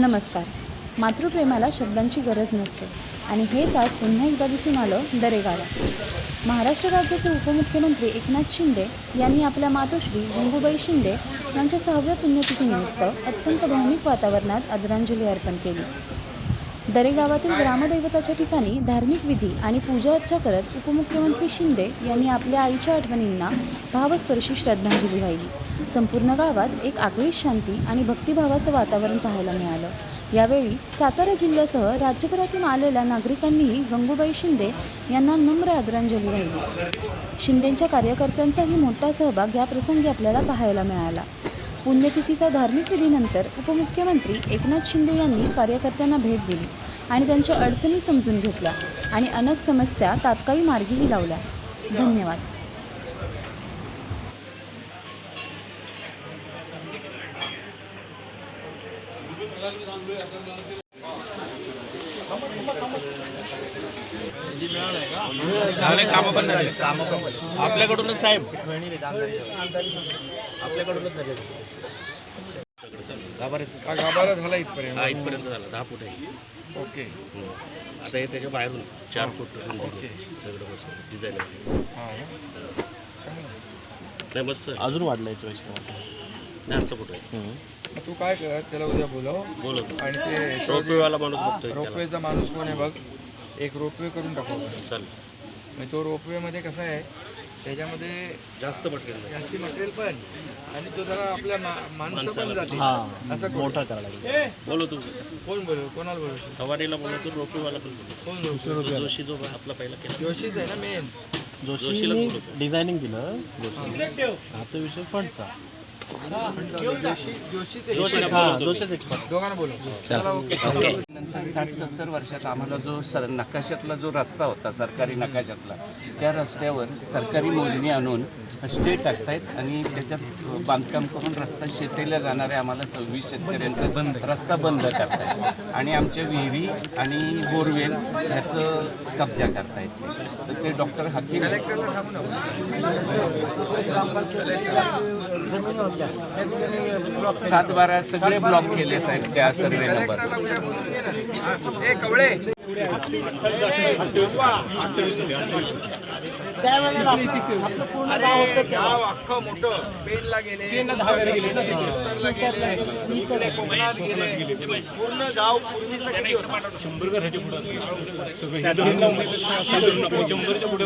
नमस्कार. मातृप्रेमाला शब्दांची गरज नसते आणि हेच आज पुन्हा एकदा दिसून आलं दरेगावात महाराष्ट्र राज्याचे उपमुख्यमंत्री एकनाथ शिंदे यांनी आपल्या मातोश्री गंगूबाई शिंदे यांच्या सहाव्या पुण्यतिथीनिमित्त अत्यंत भावनिक वातावरणात आदरांजली अर्पण केली. दरेगावातील ग्रामदैवताच्या ठिकाणी धार्मिक विधी आणि पूजा अर्चा करत उपमुख्यमंत्री शिंदे यांनी आपल्या आईच्या आठवणींना भावस्पर्शी श्रद्धांजली वाहिली. संपूर्ण गावात एक आगळीच शांती आणि भक्तिभावाचं वातावरण पाहायला मिळालं. यावेळी सातारा जिल्ह्यासह राज्यभरातून आलेल्या नागरिकांनीही गंगूबाई शिंदे यांना नम्र आदरांजली वाहिली. शिंदेंच्या कार्यकर्त्यांचाही मोठा सहभाग या प्रसंगी आपल्याला पाहायला मिळाला. पुण्यतिथीचा धार्मिक विधीनंतर उपमुख्यमंत्री एकनाथ शिंदे यांनी कार्यकर्त्यांना भेट दिली आणि त्यांच्या अडचणी समजून घेतल्या आणि अनेक समस्या तात्काळी मार्गीही लावल्या. धन्यवाद. झाले. कामं पण झाले. आपल्याकडूनच साहेब. आपल्याकडूनच झाले. गाभाऱ्याचं. गाभारा झाला इथपर्यंत. हा इथपर्यंत झाला. दहा फूट आहे. ओके. आता हे त्याच्या बाहेरून चार फूट दगड डिझाईन हां. नाही मस्त आहे. अजून वाढलंय चॉईस नाही आजचा फोटो आहे? तू काय कर त्याला उद्या बोलव. बोलतो आणि ते रोपवेवाला माणूस बघतोय त्याला. रोपवेचा माणूस कोण आहे बघ? एक रोपवे करून टाकू आपण. चालेल. म्हणजे तो रोपवेमध्ये कसं आहे त्याच्यामध्ये जास्त पटकेल नाही. जास्ती मटेरियल पण आणि तो जरा आपल्या मा- माणसं पण जाते हा असं करू. मोठा करायला लागेल. बोलव तू. कोण बोलव कोणाला बोलव सवारीला बोलवतो रोपवेवाला पण बोलतो कोण बोलव जोशी जो आपला पहिला केला. जोशीच आहे ना मेन जोशीने डिझायनिंग दिलं. जोशी आता विषय फंडचा. साठ सत्तर वर्षात आम्हाला जो सर नकाशातला जो रस्ता होता सरकारी नकाशातला त्या रस्त्यावर सरकारी मोजणी आणून स्टे टाकतायत आणि त्याच्यात बांधकाम करून रस्ता शेतीला जाणारे आम्हाला सव्वीस शेतकऱ्यांचा बंद रस्ता बंद करतायत आणि आमच्या विहिरी आणि बोरवेल ह्याचं कब्जा करतायत तर ते डॉक्टर हकीम सात बारा सगळे ब्लॉक केले साहेब त्या सर्वे नंबर. ए कवळे. अरे गाव अख्खं मोठं. पेनला गेले शिवतरला गेले. इकडे कोकणात गेले. पूर्ण गाव पूर्वीचं किती होतं? शंभरच्या पुढे